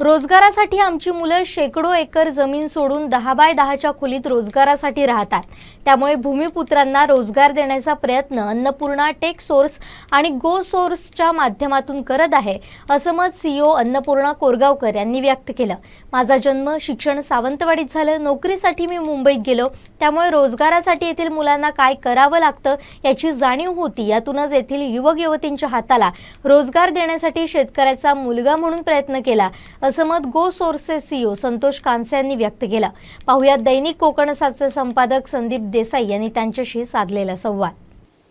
रोजगारासाठी आमची मुलं शेकडो एकर जमीन सोडून दहा बाय दहाच्या खोलीत रोजगारासाठी राहतात. त्यामुळे भूमिपुत्रांना रोजगार देण्याचा प्रयत्न अन्नपूर्णा टेक सोर्स आणि गो सोर्सच्या माध्यमातून करत आहे असं मत सीईओ अन्नपूर्णा कोरगावकर यांनी व्यक्त केलं. माझा जन्म शिक्षण सावंतवाडीत झालं. नोकरीसाठी मी मुंबईत गेलो. त्यामुळे रोजगारासाठी येथील मुलांना काय करावं लागतं याची जाणीव होती. यातूनच येथील युवक युवतींच्या हाताला रोजगार देण्यासाठी शेतकऱ्याचा मुलगा म्हणून प्रयत्न केला. असं मत Go Sources CEO Santosh Kanse यांनी व्यक्त केलं. पाहुयात दैनिक कोकणसाचे संपादक संदीप देसाई यांनी त्यांच्याशी साधलेला संवाद.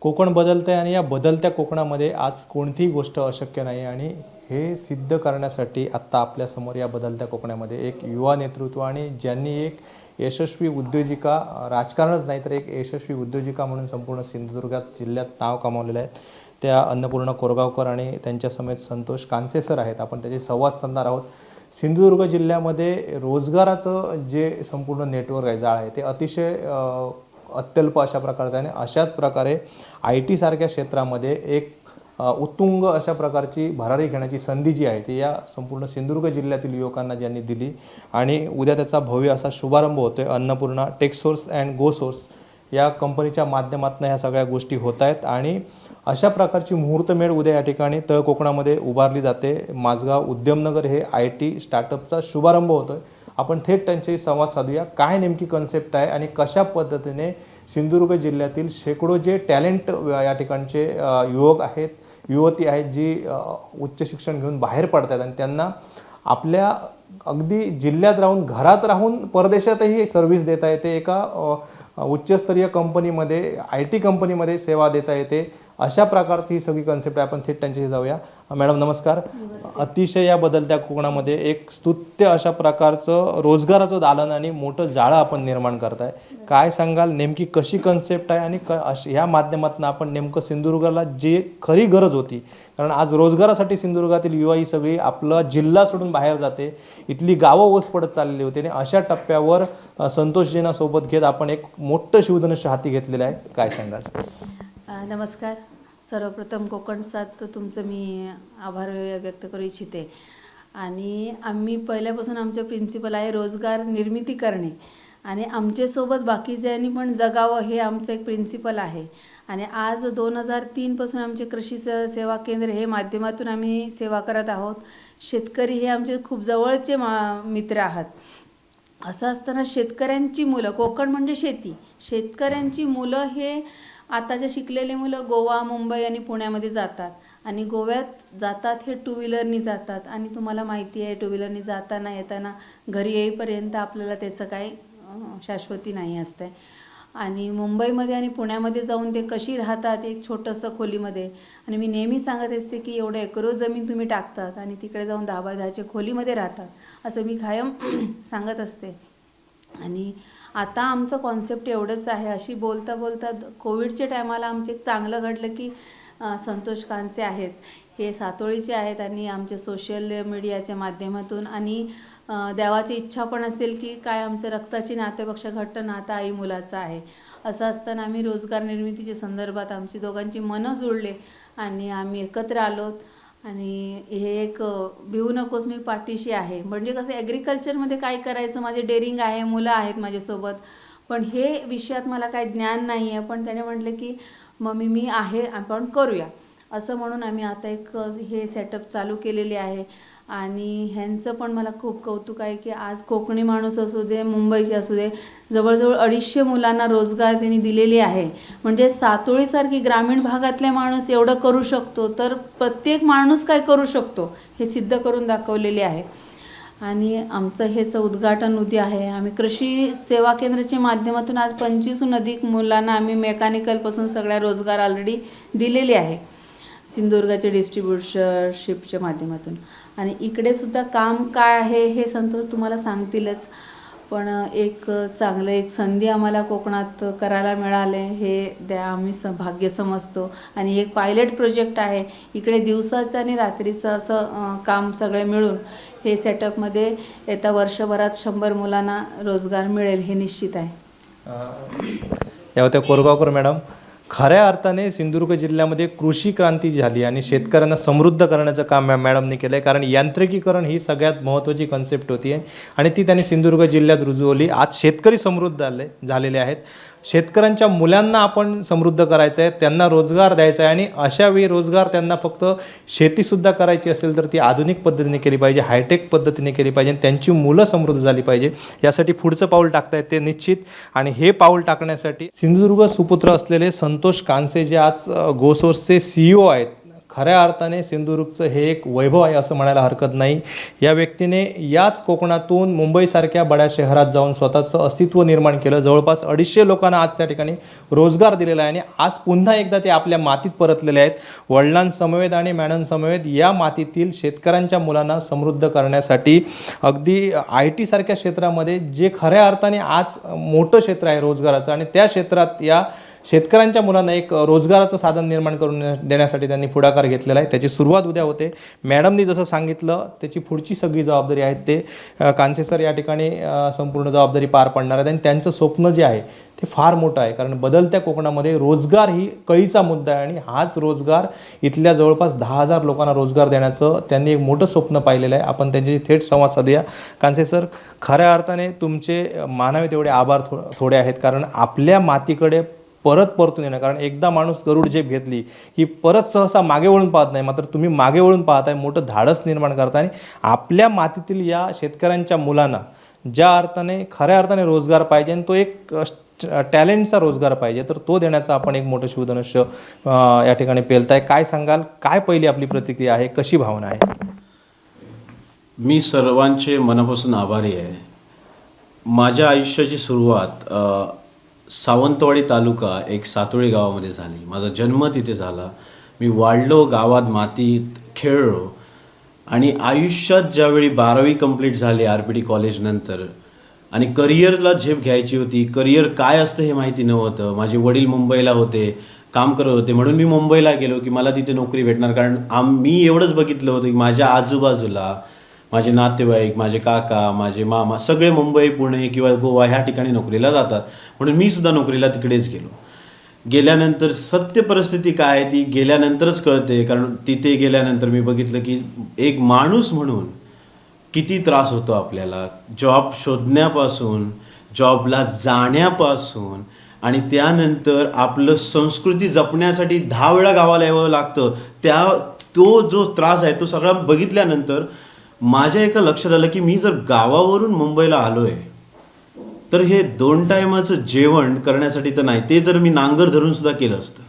कोकण बदलतं आहे आणि या बदलत्या कोकणामध्ये आज कोणतीही गोष्ट अशक्य नाही आणि हे सिद्ध करण्यासाठी आत्ता आपल्यासमोर या बदलत्या कोकणामध्ये एक युवा नेतृत्व आणि ज्यांनी एक यशस्वी उद्योजिका राजकारणच नाही तर एक यशस्वी उद्योजिका म्हणून संपूर्ण सिंधुदुर्गात जिल्ह्यात नाव कमावलेलं आहे. त्या अन्नपूर्णा कोरगावकर आणि त्यांच्यासमेत संतोष कांसे सर आहेत. आपण त्याचे संवाद साधणार आहोत. सिंधुदुर्ग जिल्ह्यामध्ये रोजगाराचं जे संपूर्ण नेटवर्क आहे जाळ आहे ते अतिशय अत्यल्प अशा प्रकारचं आहे आणि अशाच प्रकारे आय टी सारख्या क्षेत्रामध्ये एक उत्तुंग अशा प्रकारची भरारी घेण्याची संधी जी आहे ती या संपूर्ण सिंधुदुर्ग जिल्ह्यातील युवकांना ज्यांनी दिली आणि उद्या त्याचा भव्य असा शुभारंभ होतोय Annapurna Texsource and Go Source या कंपनीच्या माध्यमातून ह्या सगळ्या गोष्टी होत आहेत आणि अशा प्रकारची मुहूर्तमेढ उद्या या ठिकाणी तळ कोकणामध्ये उभारली जाते. माझगाव उद्यमनगर हे आय टी स्टार्टअपचा शुभारंभ होतो आहे आपण थेट त्यांच्याशी संवाद साधूया. काय नेमकी कन्सेप्ट आहे आणि कशा पद्धतीने सिंधुदुर्ग जिल्ह्यातील शेकडो जे टॅलेंट या ठिकाणचे युवक आहेत युवती आहेत जी उच्च शिक्षण घेऊन बाहेर पडतात आणि त्यांना आपल्या अगदी जिल्ह्यात राहून घरात राहून परदेशातही सर्व्हिस देता येते. एका उच्चस्तरीय कंपनीमध्ये आय टी कंपनीमध्ये सेवा देता येते. अशा प्रकारची ही सगळी कन्सेप्ट आहे. आपण थेट त्यांच्याशी जाऊया. मॅडम नमस्कार. अतिशय या बदलत्या कोकणामध्ये एक स्तुत्य अशा प्रकारचं रोजगाराचं दालन आणि मोठं जाळं आपण निर्माण करताय. काय सांगाल? नेमकी कशी कन्सेप्ट आहे? आणि क अश- ह्या माध्यमातून आपण नेमकं सिंधुदुर्गाला जे खरी गरज होती कारण आज रोजगारासाठी सिंधुदुर्गातील युवा ही सगळी आपला जिल्हा सोडून बाहेर जाते. इथली गावं ओस पडत चाललेली होती आणि अशा टप्प्यावर अ, संतोषजींना सोबत घेत आपण एक मोठं शिवधनुष्य हाती घेतलेलं आहे. काय सांगाल? नमस्कार. सर्वप्रथम कोकण साथ तुमचं मी आभार व्यक्त करू इच्छिते. आणि आम्ही पहिल्यापासून आमचे प्रिन्सिपल आहे रोजगार निर्मिती करणे. आणि आमच्यासोबत बाकीच्यांनी पण जगावं हे आमचं एक प्रिन्सिपल आहे. आणि आज दोन हजार तीनपासून आमचे कृषी सेवा केंद्र हे माध्यमातून आम्ही सेवा करत आहोत. शेतकरी हे आमचे खूप जवळचे मा मित्र आहात. असं असताना शेतकऱ्यांची मुलं कोकण म्हणजे शेती. शेतकऱ्यांची मुलं हे आताचे शिकलेले मुलं गोवा मुंबई आणि पुण्यामध्ये जातात. आणि गोव्यात जातात हे टू व्हीलरनी जातात. आणि तुम्हाला माहिती आहे टू व्हीलरनी जाताना येताना घरी येईपर्यंत आपल्याला त्याचं काही शाश्वती नाही असते. आणि मुंबईमध्ये आणि पुण्यामध्ये जाऊन ते कशी राहतात एक छोटंसं खोलीमध्ये. आणि मी नेहमी सांगत असते की एवढं एकरो जमीन तुम्ही टाकतात आणि तिकडे जाऊन दहा बाय दहाच्या खोलीमध्ये राहतात. असं मी कायम सांगत असते. आणि आता आमचं कॉन्सेप्ट एवढंच आहे. अशी बोलता बोलता कोविडच्या टायमाला आमचे एक चांगलं घडलं की संतोष कांचे आहेत. हे सातोळीचे आहेत आणि आमच्या सोशल मीडियाच्या माध्यमातून आणि देवाची इच्छा पण असेल की काय आमचं रक्ताची नातेपेक्षा घट्ट नातं आई मुलाचं आहे. असं असताना आम्ही रोजगार निर्मितीच्या संदर्भात आमची दोघांची मनं जुळले आणि आम्ही एकत्र आलोत. आणि हे एक भिवू नकोस मी पाठीशी आहे. म्हणजे कसं ॲग्रिकल्चरमध्ये काय करायचं? माझे डेअरिंग आहे मुलं आहेत माझ्यासोबत. पण हे विषयात मला काही ज्ञान नाही आहे पण त्याने म्हटलं की मम्मी मी आहे आपण करूया. असं म्हणून आम्ही आता एक हे सेटअप चालू केलेले आहे. आणि ह्यांचं पण मला खूप कौतुक आहे की आज कोकणी माणूस असू दे मुंबईचे असू दे जवळजवळ अडीचशे मुलांना रोजगार त्यांनी दिलेली आहे. म्हणजे सातोळीसारखी ग्रामीण भागातले माणूस एवढं करू शकतो तर प्रत्येक माणूस काय करू शकतो हे सिद्ध करून दाखवलेले आहे. आणि आमचं हेच उद्घाटन उद्या आहे. आम्ही कृषी सेवा केंद्राच्या माध्यमातून आज पंचवीसहून अधिक मुलांना आम्ही मेकॅनिकलपासून सगळ्या रोजगार ऑलरेडी दिलेले आहे. सिंधुदुर्गाच्या डिस्ट्रीब्युशरशिपच्या माध्यमातून. आणि इकडे सुद्धा काम काय आहे हे संतोष तुम्हाला सांगतीलच. पण एक चांगलं एक संधी आम्हाला कोकणात करायला मिळाले हे द्या आम्ही स भाग्य समजतो. आणि एक पायलट प्रोजेक्ट आहे इकडे दिवसाचं आणि रात्रीचं असं काम सगळे मिळून हे सेटअपमध्ये येत्या वर्षभरात शंभर मुलांना रोजगार मिळेल हे निश्चित आहे. या होत्या कोरगावकर मॅडम. खऱ्या अर्थाने सिंधुदुर्ग जिल्ह्यामध्ये कृषी क्रांती झाली आणि शेतकऱ्यांना समृद्ध करण्याचं काम मॅडमने केलं आहे कारण यांत्रिकीकरण ही सगळ्यात महत्त्वाची कन्सेप्ट होती. आहे आणि ती त्यांनी सिंधुदुर्ग जिल्ह्यात रुजवली. आज शेतकरी समृद्ध झाले झालेले आहेत. शेतकऱ्यांच्या मुलांना आपण समृद्ध करायचं आहे त्यांना रोजगार द्यायचा आहे आणि अशा वेळी रोजगार त्यांना फक्त शेतीसुद्धा करायची असेल तर ती आधुनिक पद्धतीने केली पाहिजे हायटेक पद्धतीने केली पाहिजे आणि त्यांची मुलं समृद्ध झाली पाहिजे. यासाठी पुढचं पाऊल टाकतायत ते निश्चित. आणि हे पाऊल टाकण्यासाठी सिंधुदुर्ग सुपुत्र असलेले संतोष कानसे जे आज गोसोर्सचे सीईओ ओ आहेत खऱ्या अर्थाने सिंधुदुर्गचं हे एक वैभव आहे असं म्हणायला हरकत नाही. या व्यक्तीने याच कोकणातून मुंबईसारख्या बड्या शहरात जाऊन स्वतःचं अस्तित्व निर्माण केलं. जवळपास अडीचशे लोकांना आज त्या ठिकाणी रोजगार दिलेला आहे आणि आज पुन्हा एकदा ते आपल्या मातीत परतलेले आहेत. वडिलांसमवेत आणि मॅडमसमवेत या मातीतील शेतकऱ्यांच्या मुलांना समृद्ध करण्यासाठी अगदी आय टीसारख्या क्षेत्रामध्ये जे खऱ्या अर्थाने आज मोठं क्षेत्र आहे रोजगाराचं आणि त्या क्षेत्रात या शेतकऱ्यांच्या मुलांना एक रोजगाराचं साधन निर्माण करून देण्यासाठी त्यांनी पुढाकार घेतलेला आहे. त्याची सुरुवात उद्या होते. मॅडमनी जसं सांगितलं त्याची पुढची सगळी जबाबदारी आहे ते कांसे सर या ठिकाणी संपूर्ण जबाबदारी पार पाडणार आहेत. आणि त्यांचं स्वप्न जे आहे ते फार मोठं आहे. कारण बदलत्या कोकणामध्ये रोजगार ही कळीचा मुद्दा आहे. आणि हाच रोजगार इथल्या जवळपास दहा हजार लोकांना रोजगार देण्याचं त्यांनी एक मोठं स्वप्न पाहिलेलं आहे. आपण त्यांच्याशी थेट संवाद साधूया. कांसे सर खऱ्या अर्थाने तुमचे मानावे तेवढे आभार थो थोडे आहेत. कारण आपल्या मातीकडे परत परतून येणं. कारण एकदा माणूस गरुड झेप घेतली की परत सहसा मागे वळून पाहत नाही. मात्र तुम्ही मागे वळून पाहताय मोठं धाडस निर्माण करताय. आणि आपल्या मातीतील या शेतकऱ्यांच्या मुलांना ज्या अर्थाने खऱ्या अर्थाने रोजगार पाहिजे आणि तो एक टॅलेंटचा रोजगार पाहिजे तर तो देण्याचा आपण एक मोठं शिवधनुष्य या ठिकाणी पेलताय. काय सांगाल? काय पहिली आपली प्रतिक्रिया आहे? कशी भावना आहे? मी सर्वांचे मनापासून आभारी आहे. माझ्या आयुष्याची सुरुवात सावंतवाडी तालुका एक सातोळी गावामध्ये झाली. माझा जन्म तिथे झाला. मी वाढलो गावात मातीत खेळलो आणि आयुष्यात ज्यावेळी बारावी कंप्लीट झाली आर पी डी कॉलेजनंतर आणि करिअरला झेप घ्यायची होती करिअर काय असतं हे माहिती नव्हतं. माझे वडील मुंबईला होते काम करत होते. म्हणून मी मुंबईला गेलो की मला तिथे नोकरी भेटणार. कारण आम मी एवढंच बघितलं होतं की माझ्या आजूबाजूला माझे नातेवाईक माझे काका माझे मामा सगळे मुंबई पुणे किंवा गोवा ह्या ठिकाणी नोकरीला जातात. म्हणून मी सुद्धा नोकरीला तिकडेच गेलो. गेल्यानंतर सत्य परिस्थिती काय आहे ती गेल्यानंतरच कळते. कारण तिथे गेल्यानंतर मी बघितलं की एक माणूस म्हणून किती त्रास होतो आपल्याला. जॉब शोधण्यापासून जॉबला जाण्यापासून आणि त्यानंतर आपलं संस्कृती जपण्यासाठी दहा वेळा गावाला यावं लागतं. त्या तो जो त्रास आहे तो सगळा बघितल्यानंतर माझ्या एका लक्षात आलं की मी जर गावावरून मुंबईला आलो आहे तर हे दोन टायमाचं जेवण करण्यासाठी तर नाही ते जर मी नांगर धरून सुद्धा केलं असतं.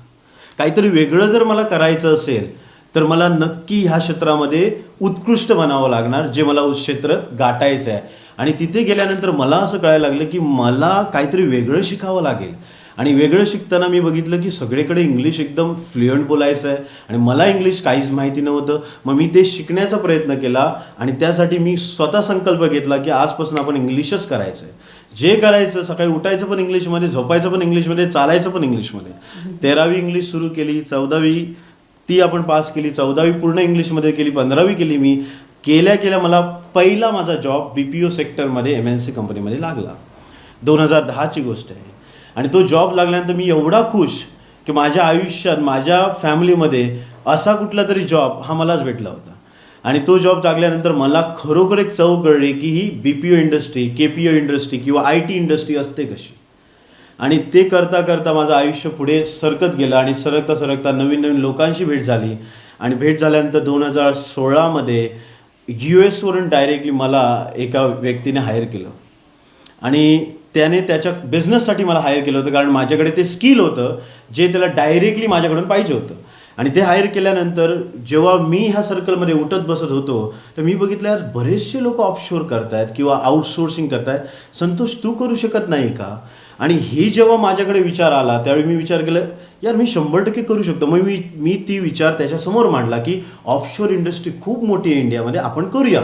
काहीतरी वेगळं जर मला करायचं असेल तर मला नक्की ह्या क्षेत्रामध्ये उत्कृष्ट बनावं लागणार जे मला उस क्षेत्र गाठायचं आहे आणि तिथे गेल्यानंतर मला असं कळायला लागलं की मला काहीतरी वेगळं शिकावं लागेल. आणि वेगळं शिकताना मी बघितलं की सगळीकडे इंग्लिश एकदम फ्लुएंट बोलायचं आहे. आणि मला इंग्लिश काहीच माहिती नव्हतं. मग मी ते शिकण्याचा प्रयत्न केला आणि त्यासाठी मी स्वतः संकल्प घेतला की आजपासून आपण इंग्लिशच करायचं आहे. जे करायचं सकाळी उठायचं पण इंग्लिशमध्ये झोपायचं पण इंग्लिशमध्ये चालायचं पण इंग्लिशमध्ये तेरावी इंग्लिश सुरू केली चौदावी ती आपण पास केली चौदावी पूर्ण इंग्लिशमध्ये केली पंधरावी केली मी. केल्या केल्या मला पहिला माझा जॉब बी पी ओ सेक्टरमध्ये एम एन सी कंपनीमध्ये लागला. दोन हजार दहाची गोष्ट आहे. आणि तो जॉब लागल्यानंतर मी एवढा खुश की माझ्या आयुष्यात माझ्या फॅमिलीमध्ये असा कुठला तरी जॉब हा मलाच भेटला होता. आणि तो जॉब लागल्यानंतर मला खरोखर एक चव कळली की ही B P O industry K P O industry किंवा आय टी इंडस्ट्री असते कशी. आणि ते करता करता माझं आयुष्य पुढे सरकत गेलं आणि सरकता सरकता नवीन नवीन लोकांशी भेट झाली. आणि भेट झाल्यानंतर दोन हजार सोळामध्ये यू एसवरून डायरेक्टली मला एका व्यक्तीने हायर केलं. आणि त्याने त्याच्या बिझनेससाठी मला हायर केलं होतं. कारण माझ्याकडे ते स्किल होतं जे त्याला डायरेक्टली माझ्याकडून पाहिजे होतं. आणि ते हायर केल्यानंतर जेव्हा मी ह्या सर्कलमध्ये उठत बसत होतो तर मी बघितलं यार बरेचसे लोक ऑफशोर करतायत किंवा आउटसोर्सिंग करतायत. संतोष तू करू शकत नाही का? आणि ही जेव्हा माझ्याकडे विचार आला त्यावेळी मी विचार केला यार मी शंभर टक्के करू शकतो. मग मी मी ती विचार त्याच्यासमोर मांडला की ऑफशोर इंडस्ट्री खूप मोठी आहे इंडियामध्ये आपण करूया.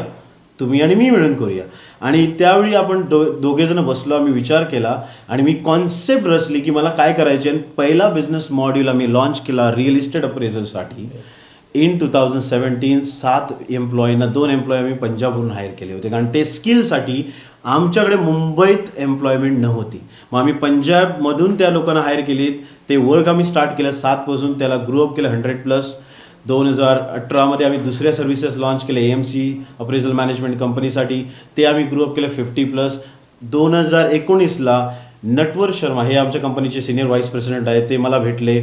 तुम्ही आणि मी मिळून करूया. आणि त्यावेळी आपण दो दोघेजण बसलो आम्ही विचार केला आणि मी कॉन्सेप्ट रचली की मला काय करायचे आणि पहिला बिझनेस मॉड्यूल आम्ही लॉन्च केला रिअल इस्टेट अप्रेझलसाठी इन टू थाउजंड सेवन्टीन सात एम्प्लॉईना दोन एम्प्लॉई आम्ही पंजाबवरून हायर केले होते. कारण ते स्किलसाठी आमच्याकडे मुंबईत एम्प्लॉयमेंट नव्हती. मग आम्ही पंजाबमधून त्या लोकांना हायर केली ते वर्क आम्ही स्टार्ट केलं. सातपासून त्याला ग्रो अप केलं. हंड्रेड प्लस दोन हजार अठरामध्ये आम्ही दुसऱ्या सर्व्हिसेस लॉन्च केले एम सी अप्रेझल मॅनेजमेंट कंपनीसाठी ते आम्ही ग्रो केलं फिफ्टी प्लस दोन हजार एकोणीसला नटवर शर्मा हे आमच्या कंपनीचे सिनियर व्हाईस प्रेसिडेंट आहेत ते मला भेटले.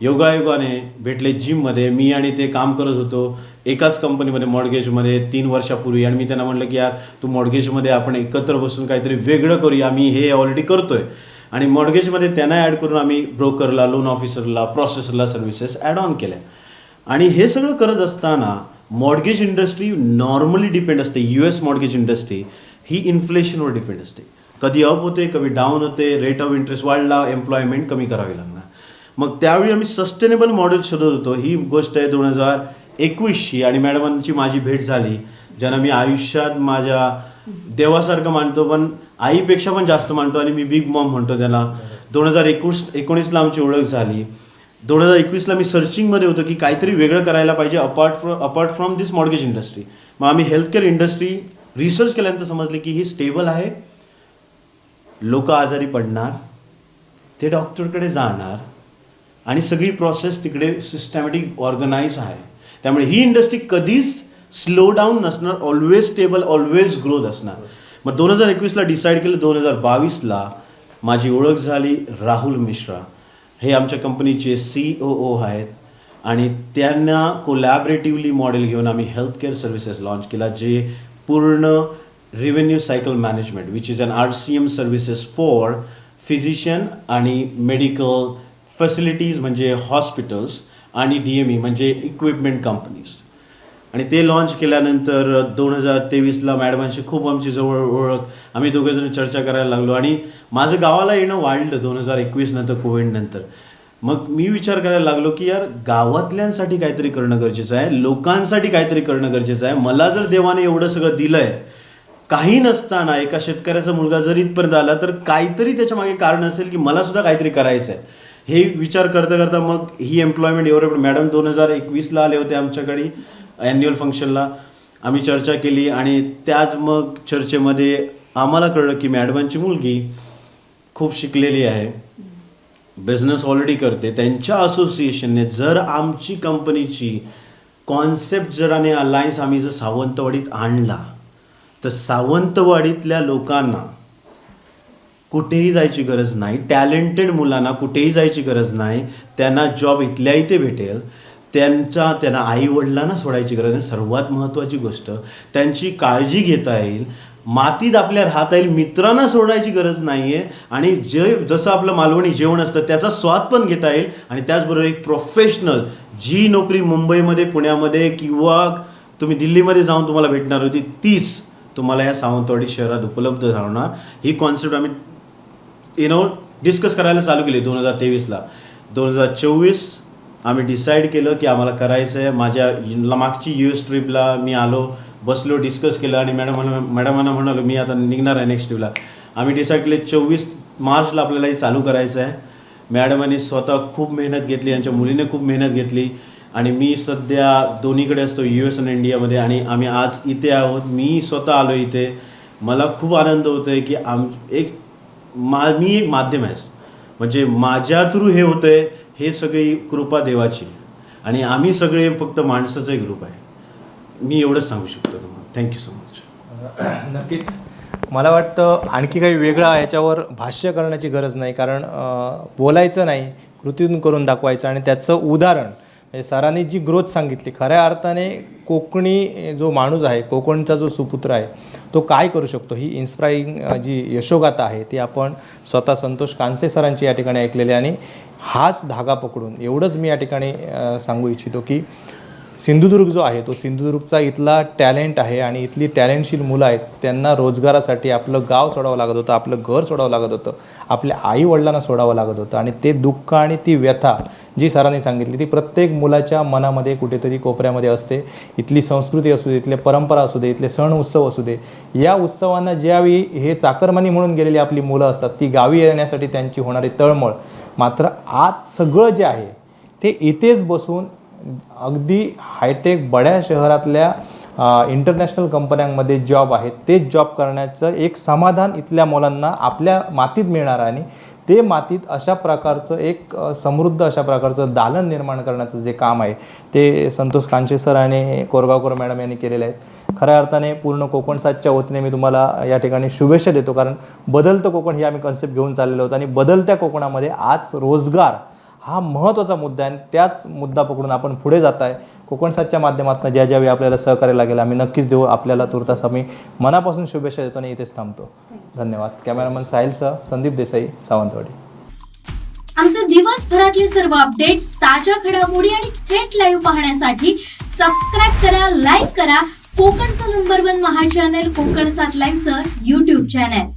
योगायोगाने भेटले जिममध्ये मी आणि ते काम करत होतो एकाच कंपनीमध्ये मॉडगेजमध्ये तीन वर्षापूर्वी. आणि मी त्यांना म्हटलं की यार तू मॉडगेजमध्ये आपण एकत्र बसून काहीतरी वेगळं करूया. आम्ही हे ऑलरेडी करतो आहे आणि मॉडगेजमध्ये त्यांना ॲड करून आम्ही ब्रोकरला लोन ऑफिसरला प्रोसेसरला सर्व्हिसेस ॲड ऑन केल्या. आणि हे सगळं करत असताना मॉडगेज इंडस्ट्री नॉर्मली डिपेंड असते. यू एस मॉडगेज इंडस्ट्री ही इन्फ्लेशनवर डिपेंड असते. कधी अप होते कधी डाऊन होते रेट ऑफ इंटरेस्ट वाढला एम्प्लॉयमेंट कमी करावी लागणार. मग त्यावेळी आम्ही सस्टेनेबल मॉडेल शोधत होतो. ही गोष्ट आहे दोन हजार एकवीसची आणि मॅडमांची माझी भेट झाली ज्यांना मी आयुष्यात माझ्या देवासारखं मानतो पण आईपेक्षा पण जास्त मानतो. आणि मी बिग मॉम म्हणतो त्याला दोन हजार एकोणीस एकोणीसला आमची ओळख झाली. दोन हजार एकवीसला मी सर्चिंगमध्ये होतो की काहीतरी वेगळं करायला पाहिजे apart from apart from this mortgage industry मग आम्ही हेल्थकेअर इंडस्ट्री रिसर्च केल्यानंतर समजले की ही स्टेबल आहे. लोक आजारी पडणार ते डॉक्टरकडे जाणार आणि सगळी प्रोसेस तिकडे सिस्टमॅटिक ऑर्गनाईज आहे. त्यामुळे ही इंडस्ट्री कधीच स्लो डाऊन नसणार ऑलवेज स्टेबल ऑलवेज ग्रोथ असणार. मग दोन हजार एकवीसला डिसाईड केलं दोन हजार बावीसला माझी ओळख झाली राहुल मिश्रा. हे आमच्या कंपनीचे सी ओ ओ आहेत. आणि त्यांना कोलॅबरेटिव्हली मॉडेल घेऊन आम्ही हेल्थकेअर सर्व्हिसेस लॉन्च केला जे पूर्ण revenue cycle management which is an R C M services for physician आणि मेडिकल फॅसिलिटीज म्हणजे हॉस्पिटल्स आणि डी एम ई म्हणजे इक्विपमेंट कंपनीज आणि ते लॉन्च केल्यानंतर दोन हजार तेवीसला मॅडमांशी खूप आमची जवळ ओळख. आम्ही दोघेजण चर्चा करायला लागलो. आणि माझं गावाला येणं वाढलं दोन हजार एकवीस नंतर कोविडनंतर मग मी विचार करायला लागलो की यार गावातल्यांसाठी काहीतरी करणं गरजेचं आहे. लोकांसाठी काहीतरी करणं गरजेचं आहे. मला जर देवाने एवढं सगळं दिलंय काही नसताना एका शेतकऱ्याचा मुलगा जर इथपर्यंत आला तर काहीतरी त्याच्यामागे कारण असेल की मला सुद्धा काहीतरी करायचं आहे हे विचार करता करता मग ही एम्प्लॉयमेंट एवढं मॅडम दोन हजार एकवीसला आले होते आमच्याकडे. ॲन्युअल फंक्शनला आम्ही चर्चा केली आणि त्याच मग चर्चेमध्ये आम्हाला कळलं की मॅडमांची मुलगी खूप शिकलेली आहे. बिझनेस ऑलरेडी करते. त्यांच्या असोसिएशनने जर आमची कंपनीची कॉन्सेप्ट जर आणि अलायन्स आम्ही जर सावंतवाडीत आणला तर सावंतवाडीतल्या लोकांना कुठेही जायची गरज नाही. टॅलेंटेड मुलांना कुठेही जायची गरज नाही. त्यांना जॉब इथल्या इथे भेटेल. त्यांचा त्यांना आई वडिलांना सोडायची गरज नाही. सर्वात महत्त्वाची गोष्ट त्यांची काळजी घेता येईल. मातीत आपल्या राहता येईल. मित्रांना सोडायची गरज नाही आहे आणि जे जसं आपलं मालवणी जेवण असतं त्याचा स्वाद पण घेता येईल. आणि त्याचबरोबर एक प्रोफेशनल जी नोकरी मुंबईमध्ये पुण्यामध्ये किंवा तुम्ही दिल्लीमध्ये जाऊन तुम्हाला भेटणार होती तीच तुम्हाला या सावंतवाडी शहरात उपलब्ध राहणार. ही कॉन्सेप्ट आम्ही यु नो डिस्कस करायला चालू केली दोन हजार तेवीसला. दोन हजार चोवीस आम्ही डिसाईड केलं की आम्हाला करायचं आहे माझ्या मागची यू एस ट्रिपला मी आलो बसलो डिस्कस केलं आणि मॅडम मॅडमांना म्हणालो मी आता निघणार आहे नेक्स्ट ट्रिपला आम्ही डिसाईड केले चोवीस मार्चला आपल्याला हे चालू करायचं आहे मॅडमांनी स्वतः खूप मेहनत घेतली यांच्या मुलीने खूप मेहनत घेतली. आणि मी सध्या दोन्हीकडे असतो यू एस आणि इंडियामध्ये आणि आम्ही आज इथे आहोत. मी स्वतः आलो इथे. मला खूप आनंद होतो आहे की आम एक मा मी एक माध्यम आहे. म्हणजे माझ्या थ्रू हे होतं आहे हे सगळी कृपा देवाची आणि आम्ही सगळे फक्त माणसाचं एक ग्रुप आहे. मी एवढंच सांगू शकतो तुम्हाला. थँक्यू सो मच नक्कीच. मला वाटतं आणखी काही वेगळं याच्यावर भाष्य करण्याची गरज नाही कारण बोलायचं नाही कृतीतून करून दाखवायचं आणि त्याचं उदाहरण म्हणजे सरांनी जी ग्रोथ सांगितली खऱ्या अर्थाने कोकणी जो माणूस आहे कोकणचा जो सुपुत्र आहे तो काय करू शकतो? ही इन्स्पायरिंग जी यशोगाथा आहे ती आपण स्वतः संतोष कानसे सरांची या ठिकाणी ऐकलेली आणि हाच धागा पकडून एवढंच मी या ठिकाणी सांगू इच्छितो की सिंधुदुर्ग जो आहे तो सिंधुदुर्गचा इथला टॅलेंट आहे आणि इथली टॅलेंटशील मुलं आहेत त्यांना रोजगारासाठी आपलं गाव सोडावं लागत होतं आपलं घर सोडावं लागत होतं आपल्या आईवडिलांना सोडावं लागत होतं आणि ते दुःख आणि ती व्यथा जी सरांनी सांगितली ती प्रत्येक मुलाच्या मनामध्ये कुठेतरी कोपऱ्यामध्ये असते. इथली संस्कृती असू दे इथले परंपरा असू दे इथले सण उत्सव असू दे या उत्सवांना ज्यावेळी हे चाकरमानी म्हणून गेलेली आपली मुलं असतात ती गावी येण्यासाठी त्यांची होणारी तळमळ मात्र आज सगळं जे आहे ते इथेच बसून अगदी हायटेक बड्या शहरातल्या इंटरनॅशनल कंपन्यांमध्ये जॉब आहेत. तेच जॉब करण्याचं एक समाधान इथल्या मुलांना आपल्या मातीत मिळणार आहे आणि ते मातीत अशा प्रकारचं एक समृद्ध अशा प्रकारचं दालन निर्माण करण्याचं जे काम आहे ते संतोष कांचे सर आणि कोरगावकर मॅडम यांनी केलेलं आहे. खऱ्या अर्थाने पूर्ण कोकण सातच्या वतीने मी तुम्हाला या ठिकाणी शुभेच्छा देतो कारण बदलतं कोकण ही आम्ही कन्सेप्ट घेऊन चाललेलो होतो आणि बदलत्या कोकणामध्ये आज रोजगार हा महत्त्वाचा मुद्दा आहे आणि त्याच मुद्दा पकडून आपण पुढे जात आहे कोकण सातच्या माध्यमातून ज्या ज्यावेळी आपल्याला सहकार्य लागेल आम्ही नक्कीच देऊ. आपल्याला तुर्तास आम्ही मनापासून शुभेच्छा देतो आणि इथेच थांबतो. धन्यवाद. कॅमेरामन साहिलसह संदीप देसाई सावंतवाडी. आमचे दिवसभरातले सर्व अपडेट्स ताज्या घडामोडी आणि थेट लाईव्ह पाहण्यासाठी सबस्क्राईब करा लाईक करा. कोकणचं number one Maha channel Konkan सात लाईव्हचं युट्यूब चॅनल